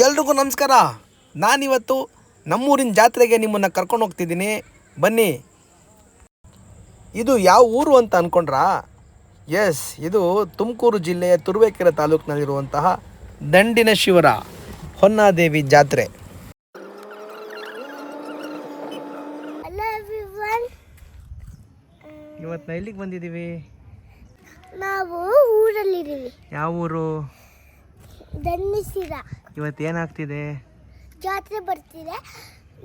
ಎಲ್ರಿಗೂ ನಮಸ್ಕಾರ. ನಾನಿವತ್ತು ನಮ್ಮೂರಿನ ಜಾತ್ರೆಗೆ ನಿಮ್ಮನ್ನು ಕರ್ಕೊಂಡು ಹೋಗ್ತಿದ್ದೀನಿ. ಬನ್ನಿ. ಇದು ಯಾವ ಊರು ಅಂತ ಅಂದ್ಕೊಂಡ್ರಾ ಎಸ್ ಇದು ತುಮಕೂರು ಜಿಲ್ಲೆಯ ತುರುವೇಕೆರೆ ತಾಲೂಕಿನಲ್ಲಿರುವಂತಹ ದಂಡಿನ ಶಿವರ ಹೊನ್ನಾದೇವಿ ಜಾತ್ರೆ. ಇವತ್ತು ನಾ ಎಲ್ಲಿಗೆ ಬಂದಿದ್ದೀವಿ? ನಾವು ಊರಲ್ಲಿದ್ದೀವಿ. ಯಾವ ಊರು? ಧನ್ಯಸಿರ ಇವತ್ತು ಏನಾಗ್ತಿದೆ? ಜಾತ್ರೆ ಬರ್ತಿದೆ.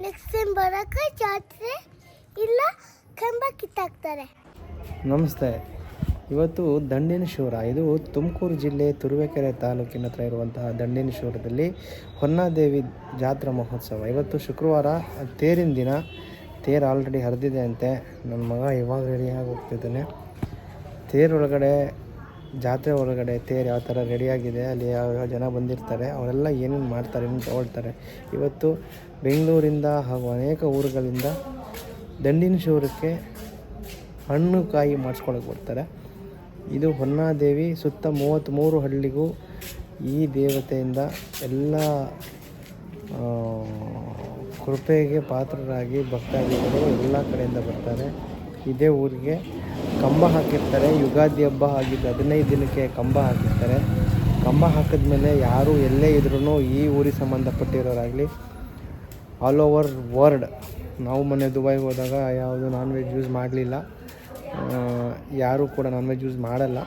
ನೆಕ್ಸ್ಟ್ ಟೈಮ್ ಬರೋಕೆ ಜಾತ್ರೆ ಇಲ್ಲ ಕಂಬ ಕಿತ್ತಾಕ್ತಾರೆ. ನಮಸ್ತೆ. ಇವತ್ತು ದಂಡಿನೇಶ್ವರ ಇದು ತುಮಕೂರು ಜಿಲ್ಲೆ ತುರುವೇಕೆರೆ ತಾಲೂಕಿನ ಹತ್ರ ಇರುವಂತಹ ದಂಡಿನೇಶ್ವರದಲ್ಲಿ ಹೊನ್ನಾದೇವಿ ಜಾತ್ರಾ ಮಹೋತ್ಸವ. ಇವತ್ತು ಶುಕ್ರವಾರ ತೇರಿನ ದಿನ. ತೇರು ಆಲ್ರೆಡಿ ಹರಿದಿದೆ ಅಂತೆ. ನನ್ನ ಮಗ ಇವಾಗ ರೆಡಿಯಾಗಿ ಹೋಗ್ತಿದ್ದಾನೆ. ತೇರೊಳಗಡೆ ಜಾತ್ರೆ ಒಳಗಡೆ ತೇರು ಯಾವ ಥರ ರೆಡಿಯಾಗಿದೆ, ಅಲ್ಲಿ ಯಾವ ಜನ ಬಂದಿರ್ತಾರೆ, ಅವರೆಲ್ಲ ಏನೇನು ಮಾಡ್ತಾರೆ ಏನು ತೊಗೊಳ್ತಾರೆ. ಇವತ್ತು ಬೆಂಗಳೂರಿಂದ ಹಾಗೂ ಅನೇಕ ಊರುಗಳಿಂದ ದಂಡಿನ ಶಿವರಕ್ಕೆ ಹಣ್ಣು ಕಾಯಿ ಮಾಡಿಸ್ಕೊಳಕ್ಕೆ ಬರ್ತಾರೆ. ಇದು ಹೊನ್ನಾದೇವಿ ಸುತ್ತ ಮೂವತ್ತ್ಮೂರು ಹಳ್ಳಿಗೂ ಈ ದೇವತೆಯಿಂದ ಎಲ್ಲ ಕೃಪೆಗೆ ಪಾತ್ರರಾಗಿ ಭಕ್ತಾದಿಗಳು ಎಲ್ಲ ಕಡೆಯಿಂದ ಬರ್ತಾರೆ. ಇದೇ ಊರಿಗೆ ಕಂಬ ಹಾಕಿರ್ತಾರೆ. ಯುಗಾದಿ ಹಬ್ಬ ಆಗಿದ್ದು ಹದಿನೈದು ದಿನಕ್ಕೆ ಕಂಬ ಹಾಕಿರ್ತಾರೆ. ಕಂಬ ಹಾಕಿದ ಮೇಲೆ ಯಾರು ಎಲ್ಲೇ ಇದ್ರೂ ಈ ಊರಿಗೆ ಸಂಬಂಧಪಟ್ಟಿರೋರಾಗಲಿ ಆಲ್ ಓವರ್ ವರ್ಲ್ಡ್ ನಾವು ಮೊನ್ನೆ ದುಬೈಗೆ ಹೋದಾಗ ಯಾವುದು ನಾನ್ ವೆಜ್ ಯೂಸ್ ಮಾಡಲಿಲ್ಲ ಯಾರೂ ಕೂಡ ನಾನ್ ವೆಜ್ ಯೂಸ್ ಮಾಡಲ್ಲ.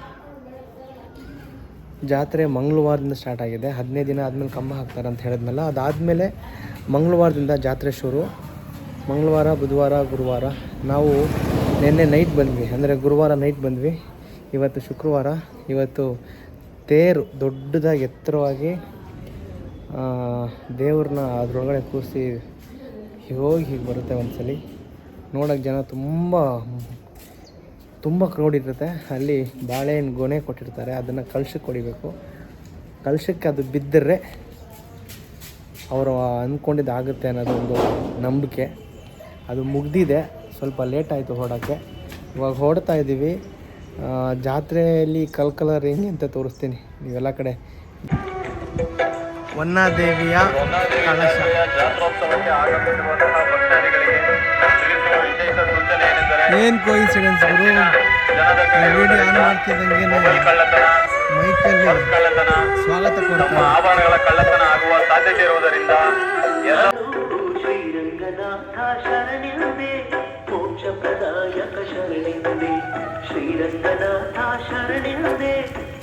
ಜಾತ್ರೆ ಮಂಗಳವಾರದಿಂದ ಸ್ಟಾರ್ಟ್ ಆಗಿದೆ. ಹದಿನೈದು ದಿನ ಆದಮೇಲೆ ಕಂಬ ಹಾಕ್ತಾರೆ ಅಂತ ಹೇಳಿದ್ಮೇಲೆ ಅದಾದಮೇಲೆ ಮಂಗಳವಾರದಿಂದ ಜಾತ್ರೆ ಶುರು. ಮಂಗಳವಾರ, ಬುಧವಾರ, ಗುರುವಾರ ನಾವು ನಿನ್ನೆ ನೈಟ್ ಬಂದ್ವಿ. ಅಂದರೆ ಗುರುವಾರ ನೈಟ್ ಬಂದ್ವಿ. ಇವತ್ತು ಶುಕ್ರವಾರ. ಇವತ್ತು ತೇರು ದೊಡ್ಡದಾಗಿ ಎತ್ತರವಾಗಿ ದೇವ್ರನ್ನ ಅದರೊಳಗಡೆ ಕೂರಿಸಿ ಹೋಗಿ ಹೀಗೆ ಬರುತ್ತೆ ಒಂದ್ಸಲಿ. ನೋಡೋಕ್ಕೆ ಜನ ತುಂಬ ತುಂಬ ಕ್ರೌಡ್ ಇರುತ್ತೆ. ಅಲ್ಲಿ ಬಾಳೆಹಣ್ಣು ಗೊನೆ ಕೊಟ್ಟಿರ್ತಾರೆ. ಅದನ್ನು ಕಲ್ಶಕ್ಕೆ ಹೊಡಿಬೇಕು. ಕಲ್ಶಕ್ಕೆ ಅದು ಬಿದ್ದರೆ ಅವರು ಅಂದ್ಕೊಂಡಿದ್ದಾಗುತ್ತೆ ಅನ್ನೋದು ಒಂದು ನಂಬಿಕೆ. ಅದು ಮುಗ್ದಿದೆ. ಸ್ವಲ್ಪ ಲೇಟ್ ಆಯಿತು ಹೊಡೋಕ್ಕೆ. ಇವಾಗ ಹೊಡ್ತಾ ಇದ್ದೀವಿ. ಜಾತ್ರೆಯಲ್ಲಿ ಕಲ್ ಕಲರ್ ಹೆಂಗೆ ಅಂತ ತೋರಿಸ್ತೀನಿ ನೀವೆಲ್ಲ ಕಡೆ. ವನ್ನಾದೇವಿಯ ಕಳಶ. ಏನು ಕೋಇನ್ಸಿಡೆನ್ಸ್ ಗುರು? ವಿಡಿಯೋ ಆನ್ ಮಾಡ್ತಿದ್ದಂಗೆ ಮೈಕಲ್ಲಿ ಸ್ವಾಗತ ಕೊಡ್ತಾರೆ ಆಭರಣಗಳ ಕಳ್ಳತನ ಆಗುವ ಸಾಧ್ಯತೆ ಇರುವುದರಿಂದ ಎಲ್ಲ ಶ್ರೀರಂಗನಾಥ ಶರಣಿರುವೆ ಮೋಕ್ಷ ಪ್ರದಾಯಕ ಶರಣಿರುವೆ ಶ್ರೀರಂಗನಾಥ ಶರಣಿರುವೆ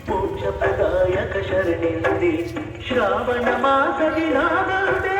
ಮೋಕ್ಷ ಪ್ರದಾಯಕ ಶರಣಿರುವೆ ಶ್ರಾವಣ ಮಾಸದಿನಾಗದೆ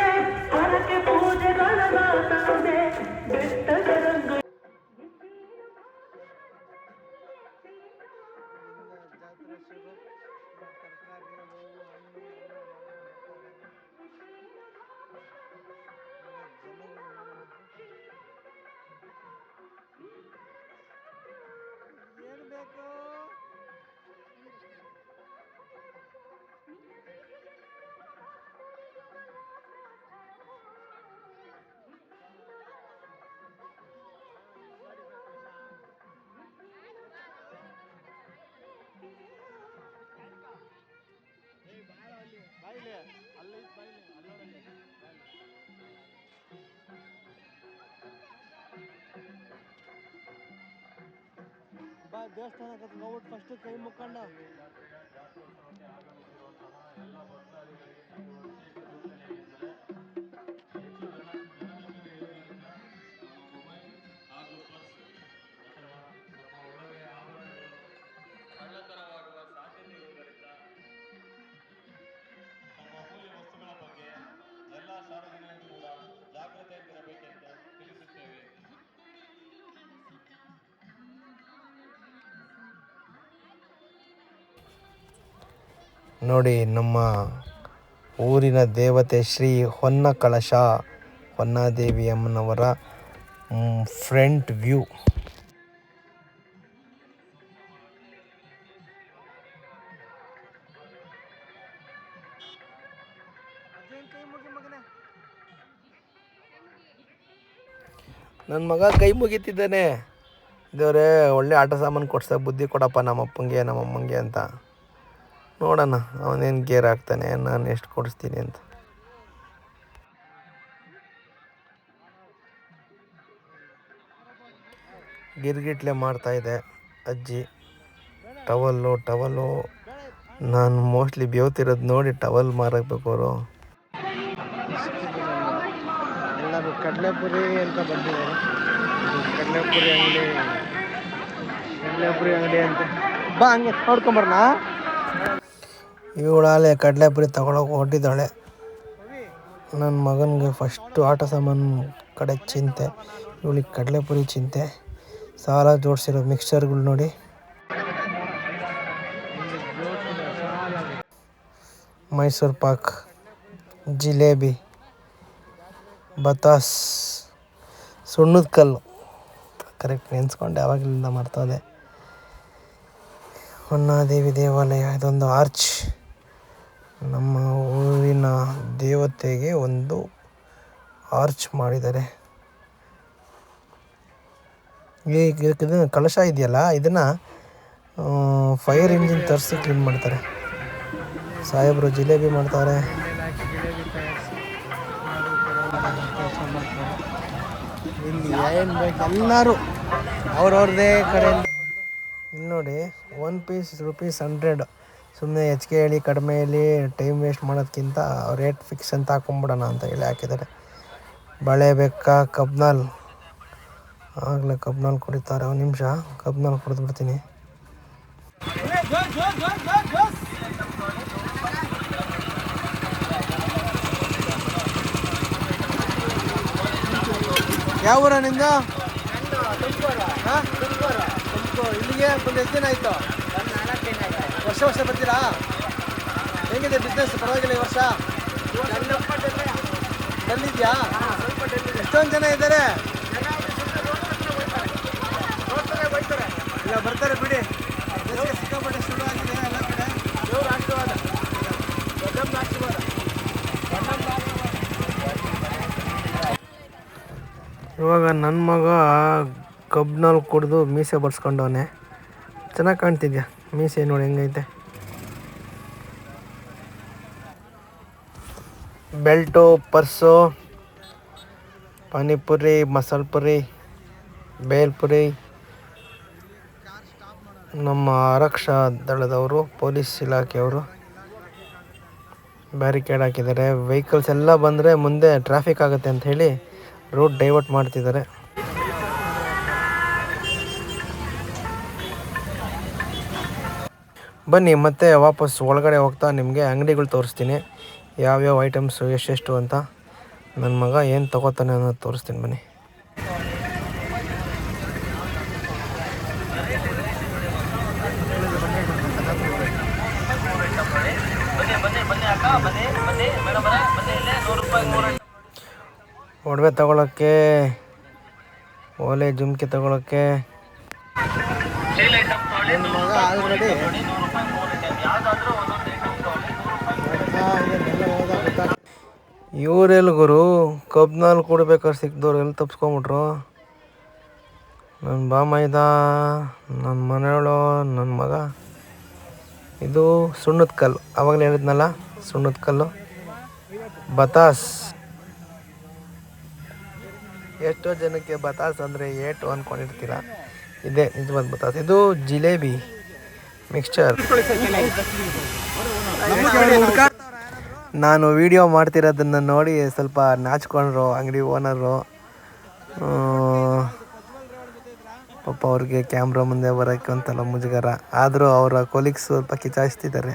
ದೇವಸ್ಥಾನಕ್ಕೆ ನೋಡ್ಬಿಟ್ಟು ಫಸ್ಟ್ ಕೈ ಮುಕ್ಕೊಂಡ ನೋಡಿ ನಮ್ಮ ಊರಿನ ದೇವತೆ ಶ್ರೀ ಹೊನ್ನ ಕಳಶ ಹೊನ್ನಾದೇವಿ ಅಮ್ಮನವರ ಫ್ರಂಟ್ ವ್ಯೂ ನನ್ನ ಮಗ ಕೈ ಮುಗಿತಿದ್ದಾನೆ. ದೇವ್ರೆ, ಒಳ್ಳೆ ಆಟ ಸಾಮಾನು ಕೊಡ್ಸ ಬುದ್ಧಿ ಕೊಡಪ್ಪ ನಮ್ಮ ಅಪ್ಪಂಗೆ ನಮ್ಮ ಅಮ್ಮಂಗೆ ಅಂತ. ನೋಡೋಣ ಅವನೇನು ಗೇರ್ ಆಗ್ತಾನೆ ನಾನು ಎಷ್ಟು ಕೊಡಿಸ್ತೀನಿ ಅಂತ. ಗಿರ್ಗಿಟ್ಲೆ ಮಾಡ್ತಾಯಿದೆ ಅಜ್ಜಿ. ಟವಲ್ಲು ಟವಲ್ಲು ನಾನು ಮೋಸ್ಟ್ಲಿ ಬೇವ್ತಿರೋದು ನೋಡಿ ಟವಲ್ ಮಾರಾಕಬೇಕು ಅವರು. ಕಡಲೆಪುರಿ ಅಂತ ಬಂದಿದ್ದಾರೆ. ಕಡಲೆಪುರಿ ಅಂಗಡಿ ಕಡಲೆಪುರಿ ಅಂಗಡಿ ಅಂತ. ಬಾ ಹಂಗೆ ನೋಡ್ಕೊಂಬರೋಣ ಇವಳಾಲೆ ಕಡಲೆಪುರಿ ತಗೊಳಕ್ಕೆ ಹೊಟ್ಟಿದ್ದಾಳೆ ನನ್ನ ಮಗನಿಗೆ ಫಸ್ಟು ಆಟ ಸಾಮಾನು ಕಡೆ ಚಿಂತೆ, ಇವಳಿಗೆ ಕಡಲೆಪುರಿ ಚಿಂತೆ. ಸಾಲ ಜೋಡಿಸಿರೋ ಮಿಕ್ಸ್ಚರ್ಗಳು ನೋಡಿ. ಮೈಸೂರು ಪಾಕ್, ಜಿಲೇಬಿ, ಬತಾಸ್, ಸುಣ್ಣದ ಕಲ್ಲು. ಕರೆಕ್ಟ್ ನೆನೆಸ್ಕೊಂಡೆ ಯಾವಾಗಲಿಂದ ಮರ್ತೋದೆ. ಹೊನ್ನಾದೇವಿ ದೇವಾಲಯ, ಇದೊಂದು ಆರ್ಚ್ ನಮ್ಮ ಊರಿನ ದೇವತೆಗೆ ಒಂದು ಆರ್ಚ್ ಮಾಡಿದ್ದಾರೆ. ಈ ಇದು ಕಲಶ ಇದೆಯಲ್ಲ, ಇದನ್ನು ಫೈರ್ ಇಂಜಿನ್ ತರಿಸಿ ಕ್ಲೀನ್ ಮಾಡ್ತಾರೆ. ಸಾಹೇಬರು ಜಿಲೇಬಿ ಮಾಡ್ತಾರೆ. ಎಲ್ಲರೂ ಅವ್ರವ್ರದ್ದೇ ಕಡೆಯಿಂದ ಇಲ್ಲಿ ನೋಡಿ ಒನ್ ಪೀಸ್ ರುಪೀಸ್ ಹಂಡ್ರೆಡ್ ಸುಮ್ಮನೆ ಹೆಚ್ಚಿಗೆ ಹೇಳಿ ಕಡಿಮೆ ಹೇಳಿ ಟೈಮ್ ವೇಸ್ಟ್ ಮಾಡೋದಕ್ಕಿಂತ ರೇಟ್ ಫಿಕ್ಸ್ ಅಂತ ಹಾಕೊಂಬಿಡೋಣ ಅಂತ ಹೇಳಿ ಹಾಕಿದ್ದಾರೆ. ಬಳೆ ಬೆಕ್ಕ ಕಬ್ನಾಲ್. ಆಗಲೇ ಕಬ್ನಾಲ್ ಕುಡಿತಾರೆ. ಒಂದು ನಿಮಿಷ. ಕಬ್ನಾಲ್ ಕುಡಿದ್ಬಿಡ್ತೀನಿ ಯಾವ ಊರ ನಿಂದ? ಇಲ್ಲಿಗೆ ಒಂದು ಎಷ್ಟು ದಿನ ಆಯಿತು? ವರ್ಷ ವರ್ಷ ಬರ್ತೀರಾ? ಹೆಂಗಿದೆ ಬಿಸ್ನೆಸ್ ಪರವಾಗಿಲ್ಲ ಈ ವರ್ಷ? ಬಂದಿದ್ಯಾ? ಎಷ್ಟೊಂದು ಜನ ಇದ್ದಾರೆ? ಇಲ್ಲ, ಬರ್ತಾರೆ ಬಿಡಿ. ಸಿಕ್ಕಾಪಟ್ಟೆ ಶುರು ಆಗಿದೆ ಎಲ್ಲ ಕಡೆ. ದೇವ್ರ ಆಶೀರ್ವಾದ ಆಶೀರ್ವಾದ ಇವಾಗ ನನ್ನ ಮಗ ಕಬ್ನಲ್ಲಿ ಕುಡಿದು ಮೀಸೆ ಬರ್ಸ್ಕೊಂಡವನೆ. ಚೆನ್ನಾಗಿ ಕಾಣ್ತಿದ್ಯಾ? ಮೀಸೆ ನೋಡಿ ಹೆಂಗೈತೆ? ಬೆಲ್ಟು, ಪರ್ಸು, ಪಾನಿಪುರಿ, ಮಸಾಲೆ ಪುರಿ ಬೇಲ್ಪುರಿ ನಮ್ಮ ಆರಕ್ಷಾ ದಳದವರು, ಪೊಲೀಸ್ ಇಲಾಖೆಯವರು ಬ್ಯಾರಿಕೇಡ್ ಹಾಕಿದ್ದಾರೆ. ವೆಹಿಕಲ್ಸ್ ಎಲ್ಲ ಬಂದರೆ ಮುಂದೆ ಟ್ರಾಫಿಕ್ ಆಗುತ್ತೆ ಅಂತ ಹೇಳಿ ರೂಟ್ ಡೈವರ್ಟ್ ಮಾಡ್ತಿದ್ದಾರೆ. ಬನ್ನಿ, ಮತ್ತೆ ವಾಪಸ್ ಒಳಗಡೆ ಹೋಗ್ತಾ ನಿಮಗೆ ಅಂಗಡಿಗಳು ತೋರಿಸ್ತೀನಿ. ಯಾವ್ಯಾವ ಐಟಮ್ಸು ಎಷ್ಟೆಷ್ಟು ಅಂತ. ನನ್ನ ಮಗ ಏನು ತಗೋತಾನೆ ಅನ್ನೋದು ತೋರಿಸ್ತೀನಿ ಬನ್ನಿ. ಒಡವೆ ತಗೊಳ್ಳೋಕ್ಕೆ ಓಲೆ ಜುಮ್ಕಿ ತಗೊಳಕ್ಕೆ ನನ್ನ ಇವರೆಲ್ಲ ಗುರು ಕಬ್ನಲ್ಲಿ ಕೊಡ್ಬೇಕಾದ್ರೆ ಸಿಕ್ದವ್ರು ಎಲ್ಲಿ ತಪ್ಸ್ಕೊಂಬಿಟ್ರು? ನನ್ನ ಬಾಮೈದ ನನ್ನ ಮನೆಯವಳು ನನ್ನ ಮಗ. ಇದು ಸುಣ್ಣದ ಕಲ್ಲು. ಆವಾಗಲೇ ಹೇಳಿದ್ನಲ್ಲ, ಸುಣ್ಣದ ಕಲ್ಲು. ಬತಾಸ್. ಎಷ್ಟೋ ಜನಕ್ಕೆ ಬತಾಸ್ ಅಂದರೆ ಏಟು ಅಂದ್ಕೊಂಡಿರ್ತೀರ ಇದೆ, ನಿಜವಾದ ಬತಾಸ್. ಇದು ಜಿಲೇಬಿ. ಮಿಕ್ಸ್ಚರ್ ನಾನು ವಿಡಿಯೋ ಮಾಡ್ತಿರೋದನ್ನು ನೋಡಿ ಸ್ವಲ್ಪ ನಾಚ್ಕೊಂಡ್ರು, ಅಂಗಡಿ ಓನರು ಪಾಪ ಅವ್ರಿಗೆ ಕ್ಯಾಮ್ರಾ ಮುಂದೆ ಬರೋಕ್ಕೆ ಒಂಥರ ಮುಜುಗರ. ಆದರೂ ಅವರ ಕೊಲೀಗ್ಸ್ ಸ್ವಲ್ಪ ಕಿಚಾಯಿಸ್ತಿದ್ದಾರೆ.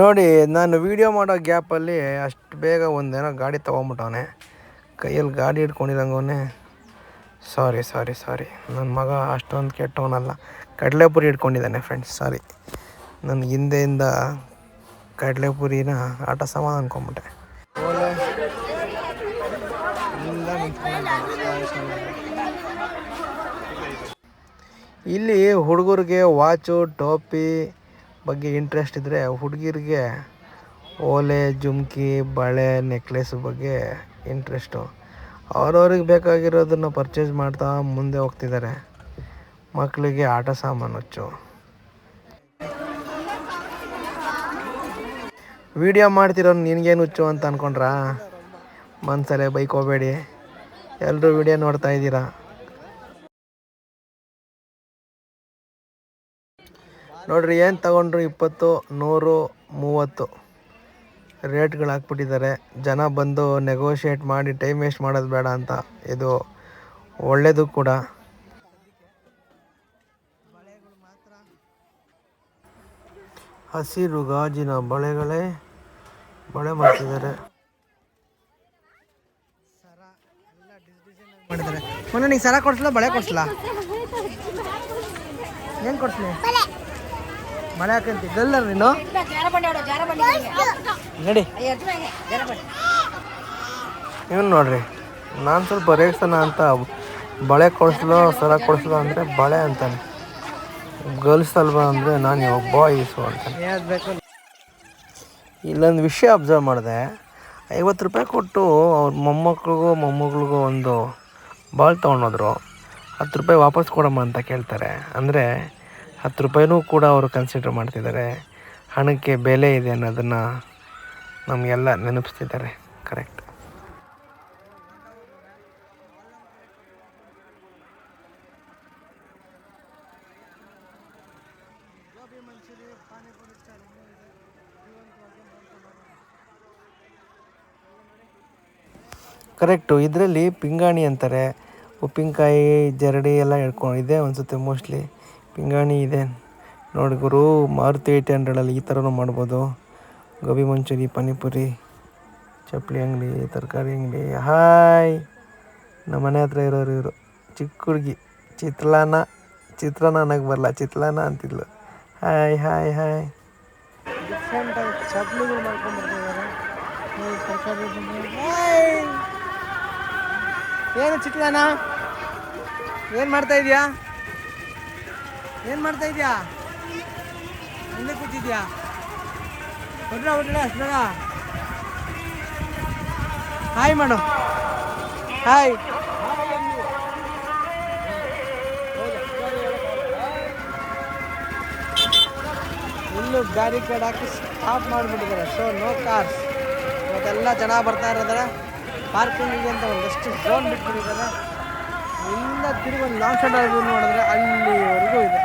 ನೋಡಿ, ನಾನು ವಿಡಿಯೋ ಮಾಡೋ ಗ್ಯಾಪಲ್ಲಿ ಅಷ್ಟು ಬೇಗ ಒಂದೇನೋ ಗಾಡಿ ತೊಗೊಂಬಿಟ್ಟವನೆ. ಕೈಯಲ್ಲಿ ಗಾಡಿ ಹಿಡ್ಕೊಂಡಿರಂಗವನೇ. ಸಾರಿ ಸಾರಿ ಸಾರಿ. ನನ್ನ ಮಗ ಅಷ್ಟೊಂದು ಕೆಟ್ಟವನಲ್ಲ. ಕಡಲೆಪುರಿ ಇಟ್ಕೊಂಡಿದ್ದಾನೆ ಫ್ರೆಂಡ್ಸ್ ಸಾರಿ. ನನ್ನ ಹಿಂದೆಯಿಂದ ಕಡಲೆಪುರಿನ ಆಟ ಸಮಾನ ಅಂದ್ಕೊಂಬಿಟ್ಟೆ ಇಲ್ಲಿ ಹುಡುಗರಿಗೆ ವಾಚು ಟೋಪಿ ಬಗ್ಗೆ ಇಂಟ್ರೆಸ್ಟ್ ಇದ್ದರೆ ಹುಡುಗಿರಿಗೆ ಓಲೆ, ಜುಮ್ಕಿ, ಬಳೆ ನೆಕ್ಲೆಸ್ ಬಗ್ಗೆ ಇಂಟ್ರೆಸ್ಟು ಅವ್ರವ್ರಿಗೆ ಬೇಕಾಗಿರೋದನ್ನು ಪರ್ಚೇಸ್ ಮಾಡ್ತಾ ಮುಂದೆ ಹೋಗ್ತಿದ್ದಾರೆ ಮಕ್ಕಳಿಗೆ ಆಟ ಸಾಮಾನು ಹಚ್ಚು. ವಿಡಿಯೋ ಮಾಡ್ತಿರೋ ನಿನಗೇನು ಹುಚ್ಚು ಅಂತ ಅನ್ಕೊಂಡ್ರಾ? ಮನ್ಸಲ್ಲೇ ಬೈಕ್ ಹೋಗಬೇಡಿ ಎಲ್ಲರೂ ವಿಡಿಯೋ ನೋಡ್ತಾ ಇದ್ದೀರಾ? ನೋಡ್ರಿ ಏನು ತಗೊಂಡ್ರು ಇಪ್ಪತ್ತು, ನೂರು, ಮೂವತ್ತು. ರೇಟ್ಗಳು ಹಾಕ್ಬಿಟ್ಟಿದ್ದಾರೆ. ಜನ ಬಂದು ನೆಗೋಷಿಯೇಟ್ ಮಾಡಿ ಟೈಮ್ ವೇಸ್ಟ್ ಮಾಡೋದು ಬೇಡ ಅಂತ. ಇದು ಒಳ್ಳೆಯದು ಕೂಡ. ಹಸಿರು ಗಾಜಿನ ಬಳೆಗಳೇ ಬಳೆ ಮಾಡ್ತಿದ್ದಾರೆ. ಮಾಡಿದ್ದಾರೆ ಮೊನ್ನೆ ನೀನು ಸರ ಕೊಡ್ಸಲ? ಬಳೆ ಕೊಡ್ಸಲ? ಏನು ಕೊಡ್ಸ್ಲಿ? ಬಳೆ ಹಾಕಂತಿ. ನೀನು? ನಡಿ. ಇವನು ನೋಡ್ರಿ, ನಾನು ಸ್ವಲ್ಪ ರೇಗ್ಸೋಣ ಅಂತ ಬಳೆ ಕೊಡಿಸ್ಲೋ, ಸರ ಕೊಡಿಸ್ಲೋ ಅಂದರೆ ಬಳೆ ಅಂತಾನೆ. ಗರ್ಲ್ಸ್ ಅಲ್ವಾ ಅಂದರೆ ನಾನು ಇವಾಗ ಬಾಯ್ಸು ಅಂತಾನೆ. ಇಲ್ಲೊಂದು ವಿಷಯ ಅಬ್ಸರ್ವ್ ಮಾಡಿದೆ. ಐವತ್ತು ರೂಪಾಯಿ ಕೊಟ್ಟು ಅವ್ರ ಮೊಮ್ಮಕ್ಳಿಗೂ, ಮೊಮ್ಮಗಳಿಗೂ ಒಂದು ಬಾಲ್ ತೊಗೊಂಡೋದ್ರು ಹತ್ತು ರೂಪಾಯಿ ವಾಪಸ್ ಕೊಡಮ್ಮ ಅಂತ ಕೇಳ್ತಾರೆ. ಅಂದರೆ ಹತ್ತು ರೂಪಾಯಿನೂ ಕೂಡ ಅವರು ಕನ್ಸಿಡರ್ ಮಾಡ್ತಿದ್ದಾರೆ. ಹಣಕ್ಕೆ ಬೆಲೆ ಇದೆ ಅನ್ನೋದನ್ನು ನಮಗೆಲ್ಲ ನೆನಪಿಸ್ತಿದ್ದಾರೆ. ಕರೆಕ್ಟ್ ಕರೆಕ್ಟು ಇದರಲ್ಲಿ ಪಿಂಗಾಣಿ ಅಂತಾರೆ. ಉಪ್ಪಿನಕಾಯಿ, ಜರಡಿ ಎಲ್ಲ ಹಿಡ್ಕೊಂಡಿದೆ ಅನಿಸುತ್ತೆ ಮೋಸ್ಟ್ಲಿ ಪಿಂಗಾಣಿ ಇದೆ. ನೋಡಿ ಗುರು, ಮಾರುತಿ ಏಯ್ಟ್ ಹಂಡ್ರೆಡಲ್ಲಿ ಈ ಥರನೂ ಮಾಡ್ಬೋದು. ಗೋಬಿ ಮಂಚೂರಿ, ಪಾನಿಪುರಿ, ಚಪ್ಪಲಿ ಅಂಗಡಿ, ತರಕಾರಿ ಅಂಗಡಿ. ಹಾಯ್! ನಮ್ಮ ಮನೆ ಹತ್ರ ಇರೋರು ಇವರು. ಚಿಕ್ಕ ಹುಡುಗಿ. ಚಿತ್ಲಾನ ಚಿತ್ರಾನ ಅನ್ನಕ್ಕೆ ಬರಲ್ಲ. ಚಿತ್ಲಾನ ಅಂತಿದ್ಲು. Hi hi hi. ಏನು ಚಿತ್ಲಾನ ಏನು ಮಾಡ್ತಾ ಇದೀಯಾ? ಏನು ಮಾಡ್ತಾ ಇದೀಯಾ? ಹಿಂದೆ ಕೂತಿದ್ಯಾ? ಹೊಡ್ರ ಹೊಡ್ರ ಅಷ್ಟರ ಹಾಯ್ ಮಾಡು ಹಾಯ್ ಇಲ್ಲೂ ಬ್ಯಾರಿಕೇಡ್ ಹಾಕಿ ಸ್ಟಾಪ್ ಮಾಡಿಬಿಟ್ಟಿದ್ದಾರೆ. ಸೊ ನೋ ಕಾರ್ಸ್ ಇವತ್ತೆಲ್ಲ ಜನ ಬರ್ತಾ ಇರೋದ್ರೆ ಪಾರ್ಕಿಂಗ್ ಇದೆ ಅಂತ ಒಂದಷ್ಟು ಝೋನ್ ಬಿಟ್ಬಿಟ್ಟಿದ್ದಾರೆ. ಎಲ್ಲ ತಿರುಗಿ ಒಂದು ಲಾಂಗ್ ಶಟ್ ಆಗಿ ನೋಡಿದ್ರೆ ಅಲ್ಲಿವರೆಗೂ ಇದೆ.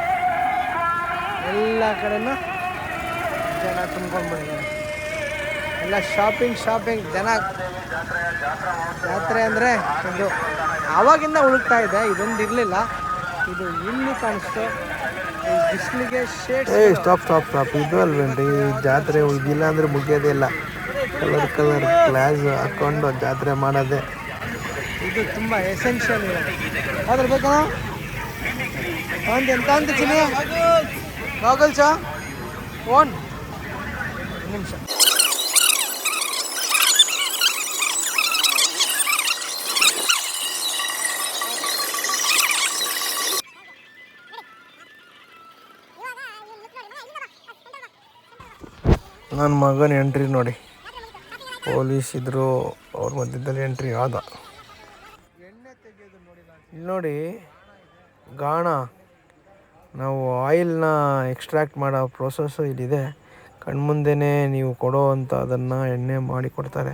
ಎಲ್ಲ ಕಡೆನೂ ಜನ ತುಂಬ್ಕೊಂಡ್ಬಿಟ್ಟಿದ್ದಾರೆ. ಎಲ್ಲ ಶಾಪಿಂಗ್ ಶಾಪಿಂಗ್ ಜನ ಜಾತ್ರೆ ಅಂದರೆ ಇದು ಆವಾಗಿಂದ ಉಳುಕ್ತಾ ಇದೆ ಇದೊಂದು ಇರಲಿಲ್ಲ. ಇದು ಇಲ್ಲಿ ಕಾಣಿಸ್ತು. ಈ ಬಿಸಿಲಿಗೆ ಶೇಡ್ ಏ ಸ್ಟಾಪ್ ಸ್ಟಾಪ್ ಸ್ಟಾಪ್ ಇದು ಅಲ್ವೇನ್ರಿ? ಜಾತ್ರೆ ಇದಿಲ್ಲ ಅಂದರೆ ಮುಗಿಯೋದೇ ಇಲ್ಲ. ಕಲರ್ ಕಲರ್ ಗ್ಲಾಸ್ ಹಾಕ್ಕೊಂಡು ಜಾತ್ರೆ ಮಾಡೋದೆ. ಇದು ತುಂಬ ಎಸೆನ್ಷಿಯಲ್ ಯಾವ್ದು ಬೇಕಾ ಒಂದು ಎಂತ ಅಂತ ಗಾಗಲ್ಸಾ ಓನ್ ನಿಮಿಷ ನನ್ನ ಮಗನ ಎಂಟ್ರಿ ನೋಡಿ. ಪೊಲೀಸ್ ಇದ್ರು, ಅವ್ರ ಮಧ್ಯದಲ್ಲಿ ಎಂಟ್ರಿ ಆದ. ಇಲ್ಲಿ ನೋಡಿ, ಗಾಣ. ನಾವು ಆಯಿಲ್ನ ಎಕ್ಸ್ಟ್ರಾಕ್ಟ್ ಮಾಡೋ ಪ್ರೊಸೆಸ್ಸು ಇಲ್ಲಿದೆ. ಕಣ್ಮುಂದೇ ನೀವು ಕೊಡೋ ಅಂತ ಅದನ್ನು ಎಣ್ಣೆ ಮಾಡಿ ಕೊಡ್ತಾರೆ.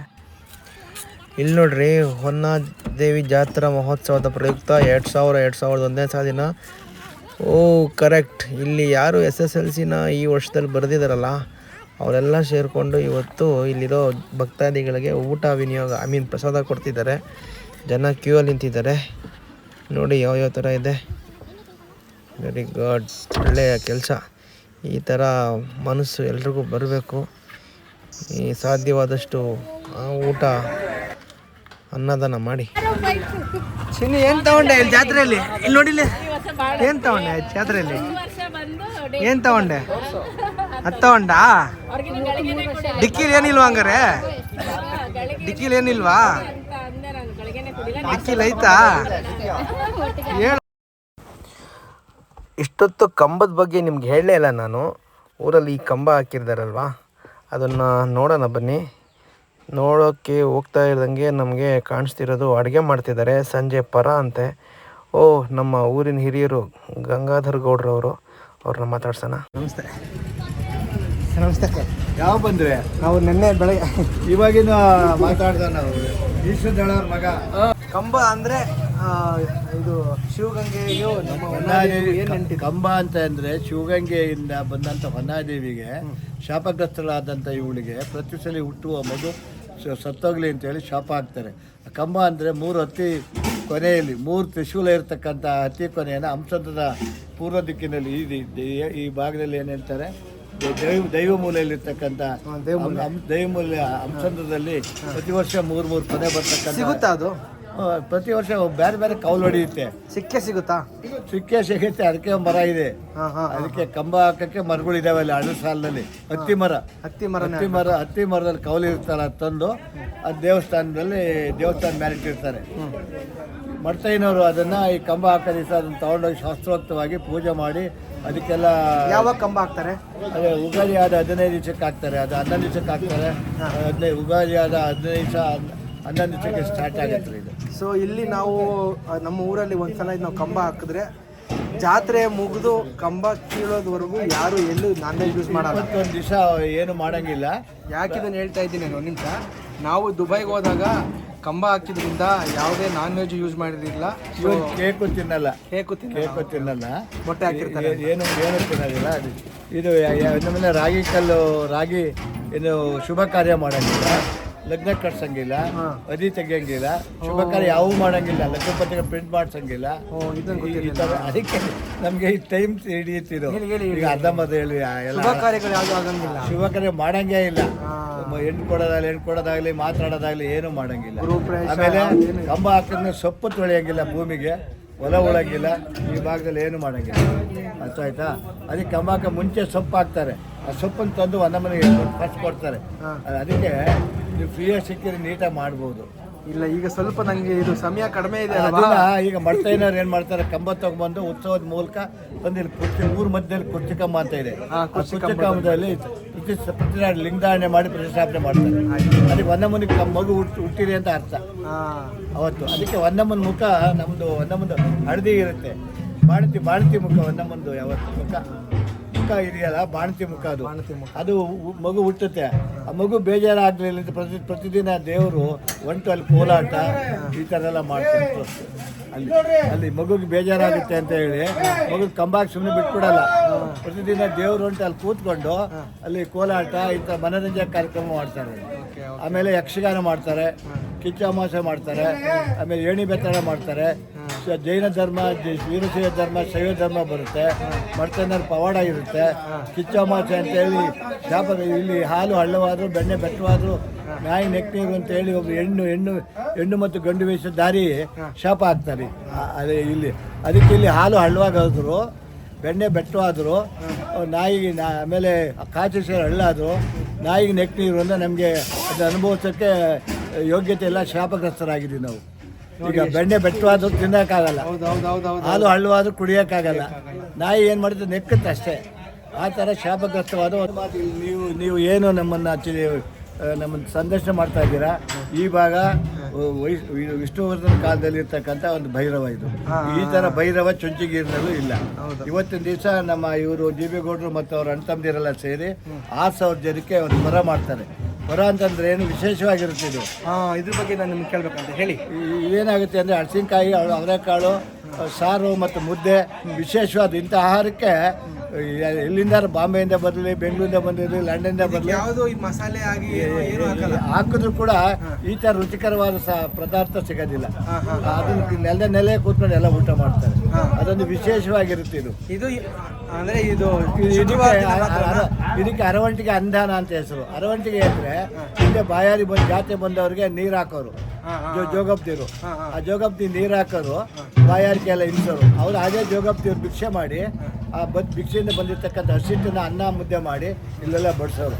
ಇಲ್ಲಿ ನೋಡ್ರಿ, ಹೊನ್ನಾದೇವಿ ಜಾತ್ರಾ ಮಹೋತ್ಸವದ ಪ್ರಯುಕ್ತ ಎರಡು ಸಾವಿರ, ಎರಡು ಸಾವಿರದ ಒಂದನೇ ಸಾಲಿನ. ಓ ಕರೆಕ್ಟ್ ಇಲ್ಲಿ ಯಾರು ಎಸ್ ಎಸ್ ಎಲ್ ಸಿನ ಈ ವರ್ಷದಲ್ಲಿ ಬರೆದಿದ್ದಾರಲ್ಲ ಅವರೆಲ್ಲ ಸೇರಿಕೊಂಡು ಇವತ್ತು ಇಲ್ಲಿರೋ ಭಕ್ತಾದಿಗಳಿಗೆ ಊಟ ವಿನಿಯೋಗ ಐ ಮೀನ್ ಪ್ರಸಾದ ಕೊಡ್ತಿದ್ದಾರೆ. ಜನ ಕ್ಯೂ ಅಲ್ಲಿ ನಿಂತಿದ್ದಾರೆ. ನೋಡಿ ಯಾವ ಯಾವ ಥರ ಇದೆ. ವೆರಿ ಗುಡ್ ಒಳ್ಳೆಯ ಕೆಲಸ. ಈ ಥರ ಮನಸ್ಸು ಎಲ್ರಿಗೂ ಬರಬೇಕು. ಈ ಸಾಧ್ಯವಾದಷ್ಟು ಊಟ, ಅನ್ನದಾನ ಮಾಡಿ. ಚಿನ್ನಿ, ಏನು ತಗೊಂಡೆ ಇಲ್ಲಿ ಜಾತ್ರೆಯಲ್ಲಿ? ಇಲ್ಲಿ ನೋಡಿಲ್ಲ. ಏನು ತಗೊಂಡೆ ಜಾತ್ರೆಯಲ್ಲಿ? ಏನು ತಗೊಂಡೆ? ಅದು ತಗೊಂಡಾ? ಡಿಕ್ಕಿಲಿ ಏನಿಲ್ವಾ ಹಂಗಾರೆ? ಡಿಕ್ಕಿಲಿ ಏನಿಲ್ವಾ? ಡಿಕ್ಕಿಲಿ ಐತಾ? ಇಷ್ಟೊತ್ತು ಕಂಬದ ಬಗ್ಗೆ ನಿಮ್ಗೆ ಹೇಳಲೇ ಇಲ್ಲ ನಾನು. ಊರಲ್ಲಿ ಈ ಕಂಬ ಹಾಕಿರ್ತಾರಲ್ವಾ ಅದನ್ನು ನೋಡೋಣ ಬನ್ನಿ. ನೋಡೋಕ್ಕೆ ಹೋಗ್ತಾ ಇರ್ದಂಗೆ ನಮಗೆ ಕಾಣಿಸ್ತಿರೋದು ಅಡುಗೆ ಮಾಡ್ತಿದ್ದಾರೆ ಸಂಜೆ ಪರ ಅಂತೆ. ಓ ನಮ್ಮ ಊರಿನ ಹಿರಿಯರು ಗಂಗಾಧರ್ ಗೌಡ್ರವರು. ಅವ್ರನ್ನ ಮಾತಾಡ್ಸೋಣ. ನಮಸ್ತೆ. ನಮಸ್ತೆ. ಯಾವ ಬಂದ್ರೆ? ನಾವು ನಿನ್ನೆ ಬೆಳಗ್ಗೆ ಇವಾಗಿನ ಮಾತಾಡ್ದ ನಾವು. ಈಶ್ವರ ಮಗ. ಕಂಬ ಅಂದ್ರೆ ಇದು ಶಿವಗಂಗೆಯು ನಮ್ಮ ಹೊನ್ನಾದೇವಿ ಏನ್ ಕಂಬ ಅಂತ ಅಂದ್ರೆ ಶಿವಗಂಗೆಯಿಂದ ಬಂದಂತ ಹೊನ್ನಾದೇವಿಗೆ ಶಾಪಗ್ರಸ್ತಳಾದಂತ ಇವಳಿಗೆ ಪ್ರತಿ ಸಲ ಹುಟ್ಟುವ ಮಗು ಸ- ಅಂತ ಅಂತೇಳಿ ಶಾಪ ಹಾಕ್ತಾರೆ. ಕಂಬ ಅಂದರೆ ಮೂರು ಹತ್ತಿ ಕೊನೆಯಲ್ಲಿ ಮೂರು ತ್ರಿಶೂಲ ಇರತಕ್ಕಂಥ ಹತ್ತಿ ಕೊನೆಯನ್ನು ಹಂಸದ ಪೂರ್ವ ದಿಕ್ಕಿನಲ್ಲಿ ಈ ಈ ಭಾಗದಲ್ಲಿ ಏನು ಹೇಳ್ತಾರೆ? ದೈವ ದೈವ ಮೂಲೆಯಲ್ಲಿರ್ತಕ್ಕಂಥ ದೈವ ಮೂಲ. ಹಂಸಂದದಲ್ಲಿ ಪ್ರತಿ ವರ್ಷ ಮೂರು ಮೂರು ಕೊನೆ ಬರ್ತಕ್ಕಂಥ ಸಿಗುತ್ತಾ ಅದು? ಪ್ರತಿ ವರ್ಷ ಬೇರೆ ಬೇರೆ ಕೌಲ್ ಹೊಡೆಯುತ್ತೆ. ಸಿಕ್ಕೇ ಸಿಗುತ್ತಾ? ಸಿಕ್ಕೇ ಸಿಗುತ್ತೆ ಅದಕ್ಕೆ ಮರ ಇದೆ. ಹಾ ಹಾ ಅದಕ್ಕೆ ಕಂಬ ಹಾಕಕ್ಕೆ ಮರಗಳಿದಾವೆ ಅಲ್ಲಿ ಹಣ್ಣು ಸಾಲಿನಲ್ಲಿ ಹತ್ತಿ ಮರ. ಹತ್ತಿ ಮರ ಹತ್ತಿ ಮರ ಹತ್ತಿ ಮರದಲ್ಲಿ ಕೌಲು ಇರ್ತಾರ ತಂದು ಆ ದೇವಸ್ಥಾನದಲ್ಲಿ ದೇವಸ್ಥಾನ ಮ್ಯಾರಿಟ್ಟಿರ್ತಾರೆ ಇಟ್ಟಿರ್ತಾರೆ ಮಡ್ತೈನವರು ಅದನ್ನ ಈ ಕಂಬ ಹಾಕೋ ದಿವಸ ಅದನ್ನ ತಗೊಂಡೋಗಿ ಶಾಸ್ತ್ರೋಕ್ತವಾಗಿ ಪೂಜೆ ಮಾಡಿ ಅದಕ್ಕೆಲ್ಲ ಯಾವಾಗ ಕಂಬ ಹಾಕ್ತಾರೆ? ಅದೇ ಉಗಾದಿ ಆದ ಹದಿನೈದು ದಿವಸಕ್ಕೆ ಹಾಕ್ತಾರೆ. ಅದು ಹನ್ನೊಂದು ದಿವಸಕ್ಕೆ ಹಾಕ್ತಾರೆ. ಹದಿನೈದು ಉಗಾದಿ ಆದ ಹದಿನೈದು ದಿವಸ ಹನ್ನೊಂದು ದಿವಸಕ್ಕೆ ಸ್ಟಾರ್ಟ್ ಆಗತ್ತೆ ಇದು. ಸೊ ಇಲ್ಲಿ ನಾವು ನಮ್ಮ ಊರಲ್ಲಿ ಒಂದ್ಸಲ ನಾವು ಕಂಬ ಹಾಕಿದ್ರೆ ಜಾತ್ರೆ ಮುಗಿದು ಕಂಬ ಕೀಳೋದ್ವರೆಗೂ ಯಾರು ಎಲ್ಲೂ ನಾನ್ ವೆಜ್ ಯೂಸ್ ಮಾಡಲ್ಲ. ಒಂದು ದಿವಸ ಏನು ಮಾಡಂಗಿಲ್ಲ. ಯಾಕಿದನ್ನು ಹೇಳ್ತಾ ಇದ್ದೀನಿ ನಾನು ಒಂದು ನಿಮಿಷ. ನಾವು ದುಬೈಗೆ ಹೋದಾಗ ಕಂಬ ಹಾಕಿದ್ರಿಂದ ಯಾವುದೇ ನಾನ್ ವೆಜ್ ಯೂಸ್ ಮಾಡಿರಲಿಲ್ಲ ಕೇಕು ತಿನ್ನಲ್ಲ. ಕೇಕು ಕೇಕು ತಿನ್ನಲ್ಲ. ಮೊಟ್ಟೆ ಹಾಕಿರ್ತಾರೆ. ಏನು ಏನು ತಿನ್ನೋದಿಲ್ಲ ಅದು ಇದು ನಮ್ಮನೆ ರಾಗಿ ಕಲ್ಲು ರಾಗಿ ಇದು ಶುಭ ಕಾರ್ಯ ಮಾಡಂಗಿಲ್ಲ. ಲಗ್ನ ಕಟ್ಸಂಗಿಲ್ಲ ಅದಿ ತೆಗಿಯಂಗಿಲ್ಲ ಶುಭ ಕಾರ್ಯ ಯಾವೂ ಮಾಡಂಗಿಲ್ಲ ಲಗ್ನ ಪತ್ರಿಕೆ ಪ್ರಿಂಟ್ ಮಾಡ್ಸಂಗಿಲ್ಲ. ಈ- ಥರ ಅದಕ್ಕೆ ನಮಗೆ ಈ ಟೈಮ್ ಹಿಡಿಯುತ್ತಿರೋ ಈಗ ಅರ್ಧಂಬರ್ಧ ಹೇಳಿ ಎಲ್ಲ ಶುಭ ಕಾರ್ಯಗಳು ಯಾವುದು ಆಗಂಗಿಲ್ಲ. ಶುಭ ಕಾರ್ಯ ಮಾಡಂಗೇ ಇಲ್ಲ. ಹೆಣ್ಣು ಕೊಡೋದಾಗಲಿ ಹೆಣ್ಣು ಕೊಡೋದಾಗಲಿ ಮಾತಾಡೋದಾಗಲಿ ಏನು ಮಾಡಂಗಿಲ್ಲ. ಆಮೇಲೆ ಕಂಬ ಹಾಕಿದ್ರೆ ಸೊಪ್ಪು ತೊಳೆಯಂಗಿಲ್ಲ ಭೂಮಿಗೆ ಹೊಲ ಉಳಂಗಿಲ್ಲ ಈ ಭಾಗದಲ್ಲಿ ಏನು ಮಾಡಂಗಿಲ್ಲ. ಅರ್ಥ ಆಯ್ತಾ ಅದಕ್ಕೆ ಕಂಬ ಹಾಕೋ ಮುಂಚೆ ಸೊಪ್ಪು ಹಾಕ್ತಾರೆ ಆ ಸೊಪ್ಪನ್ನು ತಂದು ಒಂದ ಮನೆಗೆ ಫಸ್ಟ್ ಕೊಡ್ತಾರೆ. ಅದಕ್ಕೆ ನೀವು ಫ್ರೀಯಾಗಿ ಸಿಕ್ಕಿದ್ರೆ ನೀಟಾಗಿ ಮಾಡ್ಬೋದು. ಇಲ್ಲ ಈಗ ಸ್ವಲ್ಪ ನಂಗೆ ಇದು ಸಮಯ ಕಡಿಮೆ ಇದೆ ಅದನ್ನ ಈಗ ಮಡ್ತೈನವ್ರು ಏನ್ ಮಾಡ್ತಾರೆ? ಕಂಬ ತಗೊಂಡ್ಬಂದು ಉತ್ಸವದ ಮೂಲಕ ಬಂದು ಇಲ್ಲಿ ಕುರ್ಚಿ ಊರ್ ಮಧ್ಯದಲ್ಲಿ ಕುರ್ಚಿ ಕಂಬ ಅಂತ ಇದೆ. ಆ ಕುರ್ಚಿ ಕಂಬದಲ್ಲಿ ಪ್ರತಿ ಮಾಡಿ ಪ್ರತಿಷ್ಠಾಪನೆ ಮಾಡ್ತಾರೆ. ಅದಕ್ಕೆ ಒಂದಮ್ಮನಿಗೆ ಮಗು ಹುಟ್ಟಿ ಹುಟ್ಟಿದೆ ಅಂತ ಅರ್ಥ. ಅವತ್ತು. ಅದಕ್ಕೆ ಒಂದಮ್ಮನ ಮುಖ ನಮ್ಮದು ಒಂದಮ್ಮಂದು ಹಳದಿ ಇರುತ್ತೆ. ಬಾಣತಿ ಬಾಣತಿ ಮುಖ ಒಂದಮ್ಮಂದು ಯಾವತ್ತು ಮುಖ? ಮುಖ ಇದೆಯಲ್ಲ ಬಾಣತಿ ಮುಖ ಅದು. ಬಾಣತಿ ಮುಖ. ಅದು ಮಗು ಹುಟ್ಟುತ್ತೆ. ಆ ಮಗು ಬೇಜಾರಾಗಲಿಲ್ಲ ಅಂತ ಪ್ರತಿ ಪ್ರತಿದಿನ ದೇವರು ಒಂಟು ಅಲ್ಲಿ ಕೋಲಾಟ ಈ ಥರ ಎಲ್ಲ ಮಾಡ್ತಾರೆ ಅಲ್ಲಿ. ಅಲ್ಲಿ ಮಗುಗೆ ಬೇಜಾರಾಗುತ್ತೆ ಅಂತ ಹೇಳಿ ಮಗು ಕಂಬಾಕ್ ಸುಮ್ಮನೆ ಬಿಟ್ಬಿಡಲ್ಲ. ಪ್ರತಿದಿನ ದೇವರು ಹೊಂಟು ಅಲ್ಲಿ ಕೂತ್ಕೊಂಡು ಅಲ್ಲಿ ಕೋಲಾಟ ಈ ಥರ ಮನೋರಂಜನೆ ಕಾರ್ಯಕ್ರಮ ಮಾಡ್ತಾರೆ. ಆಮೇಲೆ ಯಕ್ಷಗಾನ ಮಾಡ್ತಾರೆ ಕಿಚ್ಚ ಮಾಡ್ತಾರೆ ಆಮೇಲೆ ಏಣಿ ಬೆತ್ತಡ ಮಾಡ್ತಾರೆ. ಜೈನ ಧರ್ಮ ವೀರಶೈವ ಧರ್ಮ, ಶೈವ ಧರ್ಮ ಬರುತ್ತೆ. ಮರ್ತೇನಾದ್ರು ಪವಾಡ ಇರುತ್ತೆ. ಕಿಚ್ಚಮಾಚೆ ಅಂತೇಳಿ ಶಾಪ ಇಲ್ಲಿ ಹಾಲು ಹಳ್ಳವಾದರೂ, ಬೆಣ್ಣೆ ಬೆಟ್ಟವಾದರು ನಾಯಿ ನೆಕ್ಟೀರು ಅಂತ ಹೇಳಿ ಒಬ್ಬ ಹೆಣ್ಣು ಹೆಣ್ಣು ಹೆಣ್ಣು ಮತ್ತು ಗಂಡು ವೇಷ ದಾರಿ ಶಾಪ ಹಾಕ್ತಾರೆ ಅದೇ ಇಲ್ಲಿ. ಅದಕ್ಕೆ ಇಲ್ಲಿ ಹಾಲು ಹಳ್ಳವಾಗಾದ್ರು, ಬೆಣ್ಣೆ ಬೆಟ್ಟವಾದರು, ನಾಯಿಗೆ ನಾ, ಆಮೇಲೆ ಕಾಚು ಹಳ್ಳಾದರು ನಾಯಿಗೆ ನೆಕ್ ನೀರು ಅಂದ್ರೆ ನಮಗೆ ಅದು ಅನುಭವಿಸೋಕ್ಕೆ ಯೋಗ್ಯತೆ ಇಲ್ಲ ಶಾಪಗ್ರಸ್ತರಾಗಿದ್ದೀವಿ ನಾವು. ಈಗ ಬೆಣ್ಣೆ ಬೆಟ್ಟವಾದ್ರು ತಿನ್ನೋಕ್ಕಾಗಲ್ಲ. ಹೌದು ಹೌದು ಹೌದು ಹೌದು ಹಾಲು ಹಳ್ಳುವಾದ್ರೂ ಕುಡಿಯೋಕ್ಕಾಗಲ್ಲ. ನಾಯಿ ಏನು ಮಾಡಿದ್ರು ನೆಕ್ಕುತ್ತೆ ಅಷ್ಟೇ. ಆ ಥರ ಶಾಪಗ್ರಸ್ತವಾದ ಒಂದು ಮಾತು. ನೀವು ನೀವು ಏನು ನಮ್ಮನ್ನು ಆಕ್ಚುಲಿ ನಮ್ಮನ್ನು ಸಂದರ್ಶನ ಮಾಡ್ತಾ ಇದ್ದೀರಾ? ಈ ಭಾಗ ವಿಷ್ಣುವರ್ಧನ ಕಾಲದಲ್ಲಿ ಇರ್ತಕ್ಕಂಥ ಒಂದು ಭೈರವ ಇದು. ಈ ಥರ ಭೈರವ ಚುಂಚಗಿರಿನಲ್ಲೂ ಇಲ್ಲ. ಇವತ್ತಿನ ದಿವಸ ನಮ್ಮ ಇವರು ಜಿ ಬಿ ಗೌಡರು ಮತ್ತು ಅವ್ರ ಅಣ್ಣ ತಮ್ಮದಿರೆಲ್ಲ ಸೇರಿ ಆರು ಸಾವಿರ ಜನಕ್ಕೆ ಒಂದು ಮರ ಮಾಡ್ತಾರೆ. ಹೊರ ಅಂತಂದ್ರೆ ಏನು ವಿಶೇಷವಾಗಿರುತ್ತೆ ಇದು? ಹಾ ಇದ್ರ ಬಗ್ಗೆ ನಾನು ನಿಮ್ಗೆ ಕೇಳ್ಬೇಕಂತ ಹೇಳಿ. ಈ- ಏನಾಗುತ್ತೆ ಅಂದರೆ ಹಳಸಿನಕಾಯಿ ಅವರೆಕಾಳು ಸಾರು ಮತ್ತು ಮುದ್ದೆ ವಿಶೇಷವಾದ ಇಂಥ ಆಹಾರಕ್ಕೆ ಎಲ್ಲಿಂದ ಬಾಂಬೆಯಿಂದ ಬರಲಿ ಬೆಂಗಳೂರಿಂದ ಬಂದಿರಲಿ ಲಂಡನ್ನಿಂದ ಬರಲಿ. ಯಾವುದು ಈ ಮಸಾಲೆ ಆಗಿ ಹಾಕಿದ್ರು ಕೂಡ ಈ ಥರ ರುಚಿಕರವಾದ ಪದಾರ್ಥ ಸಿಗೋದಿಲ್ಲ. ಅದನ್ನ ನೆಲೆ ನೆಲೆ ಕೂತ್ಕೊಂಡು ಎಲ್ಲ ಊಟ ಮಾಡ್ತಾರೆ. ಅದೊಂದು ವಿಶೇಷವಾಗಿರುತ್ತೆ ಇದು. ಇದು ಅಂದ್ರೆ ಇದು ಇದಕ್ಕೆ ಅರವಂಟಿಗೆ ಅಂಧಾನ ಅಂತ ಹೆಸರು. ಅರವಂಟಿಗೆ ಅಂದ್ರೆ ಹಿಂದೆ ಬಾಯಾರಿ ಬಂದು ಜಾತಿ ಬಂದವರಿಗೆ ನೀರು ಹಾಕೋರು. ಜೋಗಪ್ತಿರು. ಆ ಜೋಗಪ್ತಿ ನೀರು ಹಾಕೋರು ಬಾಯಾರಿಕೆ ಎಲ್ಲ ಇಳಿಸೋರು. ಅವ್ರು ಅದೇ ಜೋಗಪ್ತಿಯವ್ರು ಭಿಕ್ಷೆ ಮಾಡಿ ಆ ಬದ್ ಭಿಕ್ಷೆಯಿಂದ ಬಂದಿರತಕ್ಕಂಥ ಹಸಿಟ್ಟನ್ನ ಅನ್ನ ಮುದ್ದೆ ಮಾಡಿ ಇಲ್ಲೆಲ್ಲ ಬಡಿಸೋರು.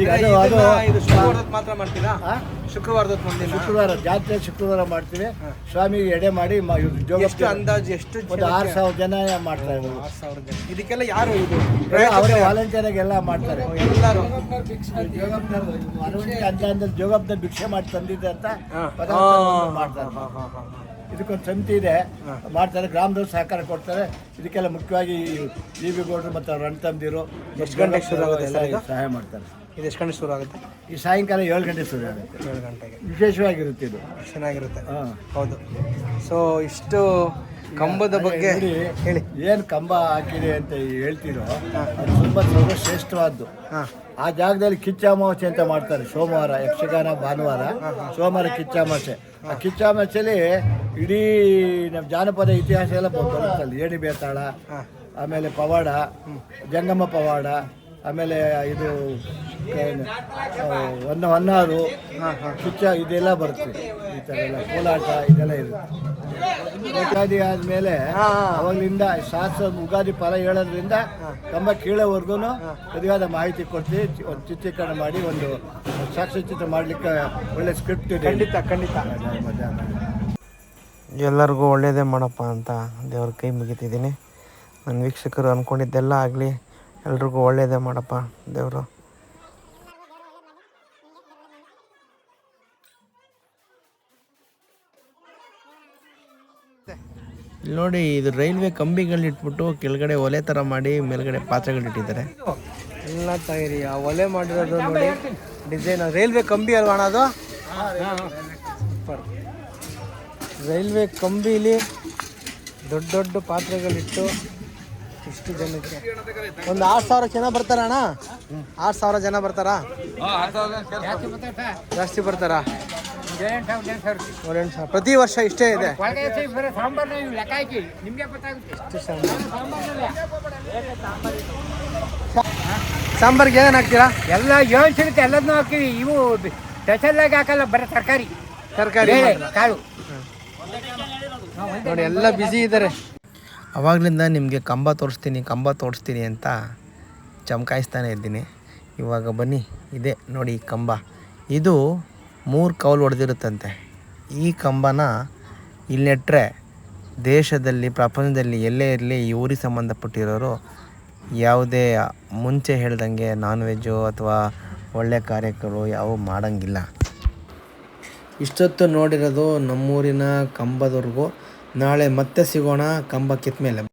ಈಗ ಅದು ಅದು ಇದು ಶುಕ್ರವಾರದ ಮಾತ್ರ ಮಾಡ್ತೀರಾ? ಶುಕ್ರವಾರದ ಶುಕ್ರವಾರ ಜಾತ್ರೆ ಶುಕ್ರವಾರ ಮಾಡ್ತೀವಿ. ಸ್ವಾಮಿಗೆ ಎಡೆ ಮಾಡಿ ಮ- ಇವ್ರು ಎಷ್ಟು ಅಂದಾಜು ಎಷ್ಟು ಒಂದು ಆರು ಸಾವಿರ ಜನ ಮಾಡ್ತಾ ಇದ್ರು ಆರು ಸಾವಿರ ಜನ. ಇದಕ್ಕೆಲ್ಲ ಯಾರು ಇದು? ಅವರೇ ವಾಲಂಟಿಯರ್ ಎಲ್ಲ ಮಾಡ್ತಾರೆ. ಎಲ್ಲರೂ. ಅರವಣಿಗೆ ಅಂತ ಅಂದ್ರೆ ಜೋಗಪ್ನ ಭಿಕ್ಷೆ ಮಾಡಿ ತಂದಿದ್ದೆ ಅಂತ. ಪದಾರ್ಥ ಮಾಡ್ತಾರೆ. ಇದಕ್ಕೊಂದು ಸಮಿತಿ ಇದೆ. ಮಾಡ್ತಾರೆ ಗ್ರಾಮದವ್ರು ಸಹಕಾರ ಕೊಡ್ತಾರೆ. ಇದಕ್ಕೆಲ್ಲ ಮುಖ್ಯವಾಗಿ ಜಿ ಬಿ ಗೌಡ್ರು ಮತ್ತು ಅವ್ರ ಅಣ್ಣ ತಂದಿರು? ಸಹಾಯ ಮಾಡ್ತಾರೆ. ಇದು ಎಷ್ಟು ಗಂಟೆ ಶುರು ಆಗುತ್ತೆ? ಈ ಸಾಯಂಕಾಲ ಏಳು ಗಂಟೆ ಶುರು ಆಗುತ್ತೆ. ಏಳು ಗಂಟೆಗೆ. ವಿಶೇಷವಾಗಿರುತ್ತೆ ಇದು. ಚೆನ್ನಾಗಿರುತ್ತೆ. ಹಾಂ. ಹೌದು. ಸೊ ಇಷ್ಟು ಕಂಬದ ಬಗ್ಗೆ ಹೇಳಿ. ಏನು ಕಂಬ ಹಾಕಿದೆ ಅಂತ ಹೇಳ್ತೀರೋ ಅದು ತುಂಬ ಸರ್ವಶ್ರೇಷ್ಠವಾದ್ದು. ಆ ಜಾಗದಲ್ಲಿ ಕಿಚ್ಚಾಮಾವಾಸ್ಯೆ ಅಂತ ಮಾಡ್ತಾರೆ ಸೋಮವಾರ ಯಕ್ಷಗಾನ ಭಾನುವಾರ. ಸೋಮವಾರ ಕಿಚ್ಚಾಮಾಸೆ. ಆ ಕಿಚ್ಚಾಮಾಸೆಯಲ್ಲಿ ಇಡೀ ನಮ್ಮ ಜಾನಪದ ಇತಿಹಾಸ ಎಲ್ಲ ಬರ್ತಾರೆ ಬರುತ್ತಲ್ಲಿ. ಏಣಿ ಬೇತಾಳ ಆಮೇಲೆ ಪವಾಡ ಜಂಗಮ ಪವಾಡ ಆಮೇಲೆ ಇದು ಒಂದು ಅನ್ನ ಅದು ಹೊನ್ನಾರು ಕಿಚ್ಚ ಇದೆಲ್ಲ ಬರುತ್ತೆ. ಈ ಥರ ಎಲ್ಲ ಕೋಲಾಟ ಇದೆಲ್ಲ ಇರುತ್ತೆ. ಯುಗಾದಿ ಆದಮೇಲೆ ಅವಾಗಿಂದ ಶಾಸ್ತ್ರ ಉಗಾದಿ ಫಲ ಹೇಳೋದ್ರಿಂದ ಕಂಬ ಕೀಳೋವರೆಗೂ ಸರಿಯಾದ ಮಾಹಿತಿ ಕೊಡ್ತೀವಿ ಒಂದು ಚಿತ್ರೀಕರಣ ಮಾಡಿ ಒಂದು ಸಾಕ್ಷ್ಯಚಿತ್ರ ಮಾಡಲಿಕ್ಕೆ ಒಳ್ಳೆ ಸ್ಕ್ರಿಪ್ಟ್ ಇದೆ. ಖಂಡಿತ ಖಂಡಿತ. ಎಲ್ಲರಿಗೂ ಒಳ್ಳೆಯದೇ ಮಾಡಪ್ಪ ಅಂತ ದೇವ್ರ ಕೈ ಮುಗಿತಿದ್ದೀನಿ. ನನ್ನ ವೀಕ್ಷಕರು ಅಂದ್ಕೊಂಡಿದ್ದೆಲ್ಲ ಆಗಲಿ ಎಲ್ರಿಗೂ ಒಳ್ಳೆಯದೇ ಮಾಡಪ್ಪ ದೇವರು. ಇಲ್ಲಿ ನೋಡಿ ಇದು ರೈಲ್ವೆ ಕಂಬಿಗಳಿಟ್ಬಿಟ್ಟು ಕೆಳಗಡೆ ಒಲೆ ಥರ ಮಾಡಿ ಮೇಲ್ಗಡೆ ಪಾತ್ರೆಗಳಿಟ್ಟಿದ್ದಾರೆ ಎಲ್ಲ ತಯಾರಿ ಆ ಒಲೆ ಮಾಡಿರೋದು ನೋಡಿ ಡಿಸೈನ್ ರೈಲ್ವೆ ಕಂಬಿ ಅಲ್ವಾ ಅಣ್ಣ ಅದು? ಸೂಪರ್. ರೈಲ್ವೆ ಕಂಬಿಲಿ ದೊಡ್ಡ ದೊಡ್ಡ ಪಾತ್ರೆಗಳಿಟ್ಟು ಇಷ್ಟು ಜನ ಒಂದು ಆರು ಸಾವಿರ ಜನ ಬರ್ತಾರ ಅಣ್ಣ? ಆರು ಸಾವಿರ ಜನ ಬರ್ತಾರಾ? ಜಾಸ್ತಿ ಬರ್ತಾರಾ? ಪ್ರತಿ ವರ್ಷ ಇಷ್ಟೇ ಇದೆ. ಸಾಂಬಾರ್ಗೆ ಏನೇನು ಹಾಕ್ತೀರಾ? ಎಲ್ಲ ಏಳು ಸಿಗುತ್ತೆ ಎಲ್ಲದನ್ನೂ ಹಾಕ್ತೀವಿ. ಇವು ಸ್ಪೆಷಲ್ಲಾಗಿ ಹಾಕಲ್ಲ ಬರೀ ತರಕಾರಿ. ತರಕಾರಿ ಕಾಳು. ನೋಡಿ ಎಲ್ಲ ಬ್ಯುಸಿ ಇದ್ದಾರೆ. ಅವಾಗಲಿಂದ ನಿಮಗೆ ಕಂಬ ತೋರಿಸ್ತೀನಿ ಕಂಬ ತೋರಿಸ್ತೀನಿ ಅಂತ ಚಮಕಾಯಿಸ್ತಾನೆ ಇದ್ದೀನಿ. ಇವಾಗ ಬನ್ನಿ, ಇದೆ ನೋಡಿ ಈ ಕಂಬ. ಇದು ಮೂರು ಕೌಲು ಹೊಡೆದಿರುತ್ತಂತೆ ಈ ಕಂಬನ ಇಲ್ಲಿ ನೆಟ್ಟರೆ ದೇಶದಲ್ಲಿ, ಪ್ರಪಂಚದಲ್ಲಿ ಎಲ್ಲೇ ಇರಲಿ ಈ ಊರಿಗೆ ಸಂಬಂಧಪಟ್ಟಿರೋರು ಯಾವುದೇ ಮುಂಚೆ ಹೇಳ್ದಂಗೆ ನಾನ್ ವೆಜ್ಜು ಅಥವಾ ಒಳ್ಳೆ ಕಾರ್ಯಗಳು ಯಾವುವು ಮಾಡೋಂಗಿಲ್ಲ. ಇಷ್ಟೊತ್ತು ನೋಡಿರೋದು ನಮ್ಮೂರಿನ ಕಂಬದವರೆಗೂ ನಾಳೆ ಮತ್ತೆ ಸಿಗೋಣ ಕಂಬ ಕಿತ್ತ ಮೇಲೆ